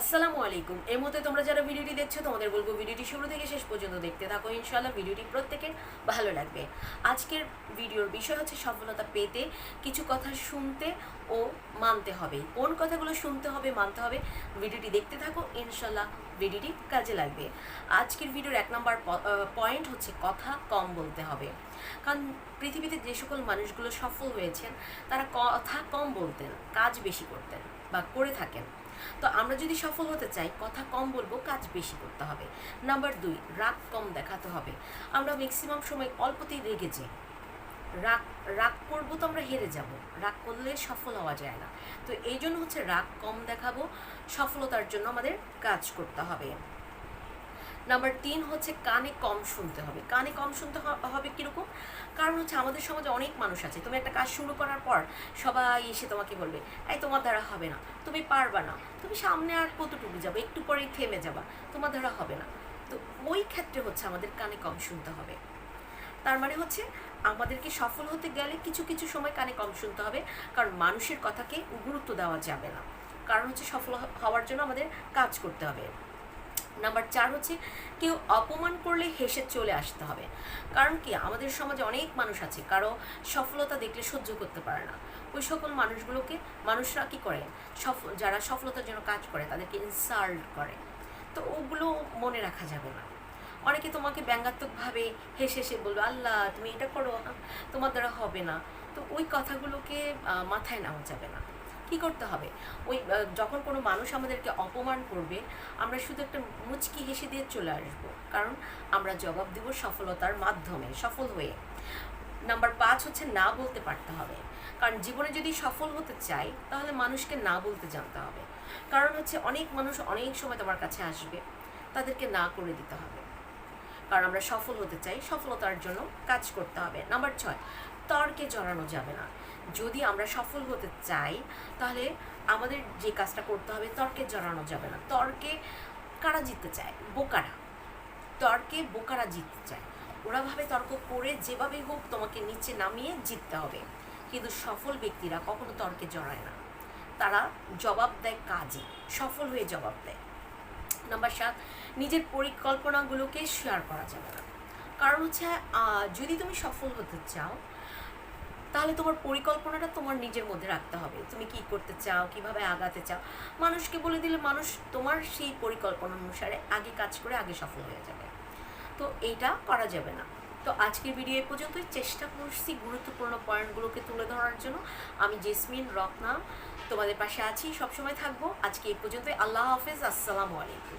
আসসালামু আলাইকুম। এই মুহূর্তে তোমরা যারা ভিডিওটি দেখছ, তোমাদের বলব ভিডিওটি শুরু থেকে শেষ পর্যন্ত দেখতে থাকো। ইনশাআল্লাহ ভিডিওটি প্রত্যেকের ভালো লাগবে। আজকের ভিডিওর বিষয় হচ্ছে সফলতা পেতে কিছু কথা শুনতে ও মানতে হবে। কোন কথাগুলো শুনতে হবে, মানতে হবে, ভিডিওটি দেখতে থাকো। ইনশাল্লাহ ভিডিওটি কাজে লাগবে। আজকের ভিডিওর এক নম্বর পয়েন্ট হচ্ছে কথা কম বলতে হবে। কারণ পৃথিবীতে যে সকল মানুষগুলো সফল হয়েছেন, তারা কথা কম বলতেন, কাজ বেশি করতেন বা করে থাকেন। তো আমরা যদি সফল হতে চাই, কথা কম বলব, কাজ বেশি করতে হবে। নাম্বার দুই, রাগ কম দেখাতে হবে। আমরা ম্যাক্সিমাম সময় অল্পতেই রেগে যাই। রাগ রাগ করব তো আমরা হেরে যাব। রাগ করলে সফল হওয়া যায় না। তো এই জন্য হচ্ছে রাগ কম দেখাবো, সফলতার জন্য আমাদের কাজ করতে হবে। নাম্বার তিন হচ্ছে কানে কম শুনতে হবে। কানে কম শুনতে হবে কীরকম? কারণ হচ্ছে আমাদের সমাজে অনেক মানুষ আছে। তুমি একটা কাজ শুরু করার পর সবাই এসে তোমাকে বলবে, এই তোমার দ্বারা হবে না। তুমি পারবা না। তুমি সামনে আর কতটুকু যাবে? একটু পরেই থেমে যাবা। তোমার দ্বারা হবে না। তো ওই ক্ষেত্রে হচ্ছে আমাদের কানে কম শুনতে হবে। তার মানে হচ্ছে আমাদেরকে সফল হতে গেলে কিছু কিছু সময় কানে কম শুনতে হবে। কারণ মানুষের কথাকে গুরুত্ব দেওয়া যাবে না। কারণ হচ্ছে সফল হওয়ার জন্য আমাদের কাজ করতে হবে। নাম্বার চার হচ্ছে কেউ অপমান করলে হেসে চলে আসতে হবে। কারণ কি? আমাদের সমাজে অনেক মানুষ আছে, কারও সফলতা দেখলে সহ্য করতে পারে না। ওই সকল মানুষগুলোকে মানুষরা কি করে? সফল যারা সফলতার জন্য কাজ করে, তাদেরকে ইনসাল্ট করে। তো ওগুলো মনে রাখা যাবে না। অনেকে তোমাকে ব্যঙ্গাত্মকভাবে হেসে হেসে বলবে, আল্লাহ, তুমি এটা করো তোমার দ্বারা হবে না। তো ওই কথাগুলোকে মাথায় নেওয়া যাবে না। কি করতে হবে? ওই যখন কোনো মানুষ আমাদেরকে অপমান করবে, আমরা শুধু একটা মুচকি হেসে দিয়ে চলে আসব। কারণ আমরা জবাব দিব সফলতার মাধ্যমে, সফল হয়ে। নাম্বার পাঁচ হচ্ছে না বলতে পারতে হবে। কারণ জীবনে যদি সফল হতে চাই, তাহলে মানুষকে না বলতে জানতে হবে। কারণ হচ্ছে অনেক মানুষ অনেক সময় তোমার কাছে আসবে, তাদেরকে না করে দিতে হবে। কারণ আমরা সফল হতে চাই, সফলতার জন্য কাজ করতে হবে। নাম্বার ছয়, তর্কে জড়ানো যাবে না। যদি আমরা সফল হতে চাই, তাহলে আমাদের যে কাজটা করতে হবে, তর্কে জড়ানো যাবে না। তর্কে কারা জিততে চায়? বোকারা। তর্কে বোকারা জিততে চায়। ওরা ভাবে তর্ক করে যেভাবে হোক তোমাকে নিচে নামিয়ে জিততে হবে। কিন্তু সফল ব্যক্তিরা কখনো তর্কে জড়ায় না। তারা জবাব দেয় কাজে, সফল হয়ে জবাব দেয়। নাম্বার সাত, নিজের পরিকল্পনাগুলোকে শেয়ার করা যাবে না। কারণ হচ্ছে যদি তুমি সফল হতে চাও, তাহলে তোমার পরিকল্পনাটা তোমার নিজের মধ্যে রাখতে হবে। তুমি কি করতে চাও, কীভাবে আগাতে চাও? মানুষকে বলে দিলে মানুষ তোমার সেই পরিকল্পনা অনুসারে আগে কাজ করে আগে সফল হয়ে যাবে। তো এইটা করা যাবে না। তো আজকের ভিডিও এ পর্যন্তই। চেষ্টা করছি গুরুত্বপূর্ণ পয়েন্টগুলোকে তুলে ধরার জন্য। আমি জেসমিন রত্না তোমাদের পাশে আছি। সবসময় থাকব। আজকে এই পর্যন্তই। আল্লাহ হাফেজ। আসসালামু আলাইকুম।